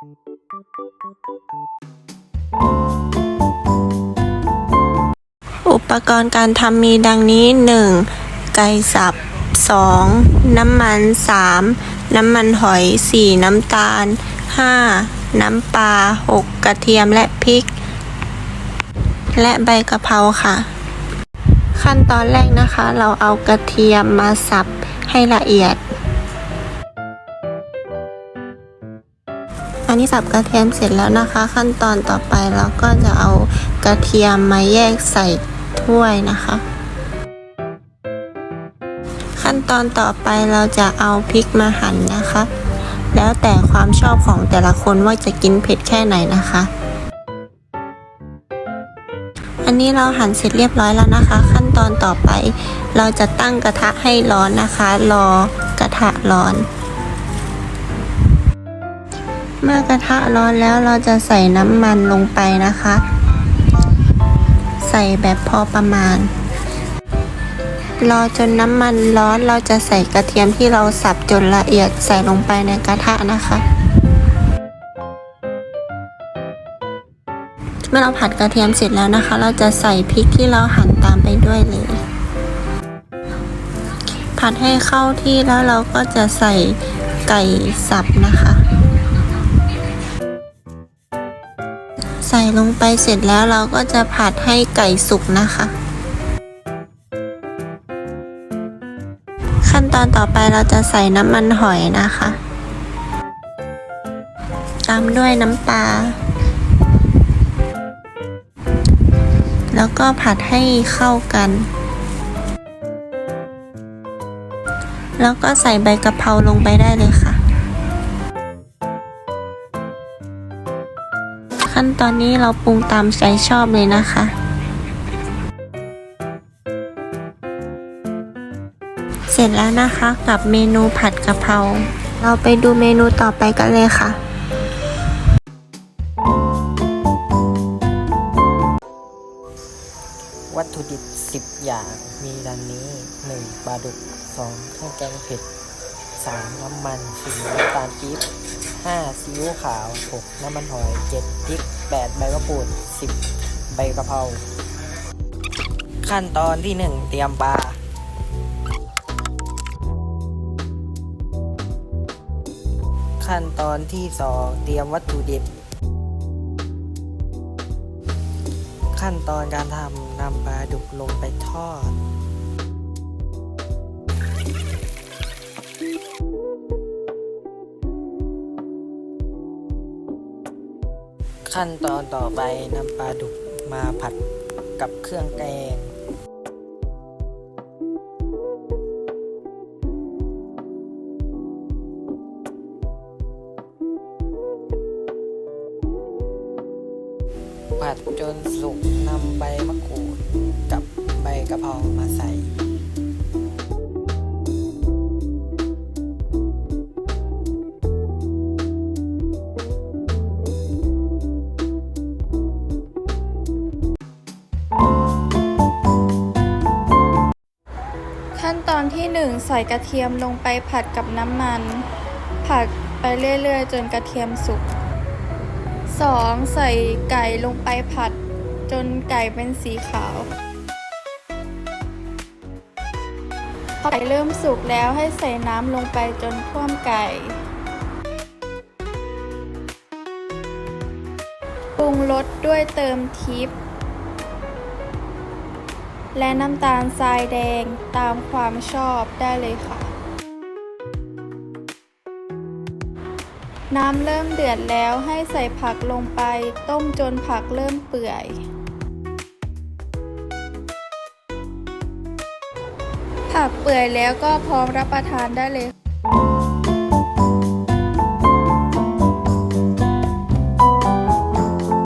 อุปกรณ์การทำมีดังนี้ 1. ไก่สับ 2. น้ำมัน 3. น้ำมันหอย 4. น้ำตาล 5. น้ำปลา 6. กระเทียมและพริก และใบกะเพราค่ะ ขั้นตอนแรกนะคะ เราเอากระเทียมมาสับให้ละเอียด นี้สับกระเทียมเสร็จแล้วนะคะ ขั้นตอนต่อไปเราก็จะเอากระเทียมมาแยกใส่ถ้วยนะคะ ขั้นตอนต่อไปเราจะเอาพริกมาหั่นนะคะ แล้วแต่ความชอบของแต่ละคนว่าจะกินเผ็ดแค่ไหนนะคะ อันนี้เราหั่นเสร็จเรียบร้อยแล้วนะคะ ขั้นตอนต่อไป เราจะตั้งกระทะให้ร้อนนะคะ รอกระทะร้อน เมื่อกระทะร้อนแล้วเราจะใส่น้ำมันลงไปนะคะ ใส่แบบพอประมาณ รอจนน้ำมันร้อนเราจะใส่กระเทียมที่เราสับจนละเอียดใส่ลงไปในกระทะนะคะเมื่อเราผัดกระเทียมเสร็จแล้วนะคะ เราจะใส่พริกที่เราหั่นตามไปด้วยเลย ผัดให้เข้าที่แล้วเราก็จะใส่ไก่สับนะคะ ใส่ลงไปเสร็จแล้วเราก็จะผัดให้ไก่สุกนะคะ ขั้นตอนต่อไปเราจะใส่น้ำมันหอยนะคะตามด้วยน้ำปลาแล้วก็ผัดให้เข้ากัน แล้วก็ใส่ใบกะเพราลงไปได้เลยค่ะ ขั้นตอนนี้เราปรุงตามใจชอบเลยนะคะ เสร็จแล้วนะคะกับเมนูผัดกะเพรา เราไปดูเมนูต่อไปกันเลยค่ะวัตถุดิบ 10 อย่างมีดังนี้ 1. ปลาดุก 2. เครื่องแกงเผ็ด 3. น้ำมัน 4. น้ำตาลปี๊บ 5. ซีอิ๊วขาว 6. น้ำมันหอย 7. พริก 8. ใบมะกรูด 10. ใบกะเพราขั้นตอนที่ 1 เตรียมปลาขั้นตอนที่ 2 เตรียมวัตถุดิบ ขั้นตอนการทำนำปลาดุกลงไปทอด ขั้นตอนต่อไปนำปลาดุกมาผัดกับเครื่องแกงผัดจนสุกนำใบมะกรูดกับใบกะเพรามาใส่ ที่ 1 ใส่กระเทียมลงไปผัดกับน้ำมัน ผัดไปเรื่อยๆ จนกระเทียมสุก 2. ใส่ไก่ลงไปผัด จนไก่เป็นสีขาวพอไก่เริ่มสุกแล้วให้ใส่น้ำลงไปจนท่วมไก่ปรุงรสด้วยเติมทิป และน้ำตาลทรายแดงตามความชอบได้เลยค่ะ น้ำเริ่มเดือดแล้วให้ใส่ผักลงไปต้มจนผักเริ่มเปื่อย ผักเปื่อยแล้วก็พร้อมรับประทานได้เลย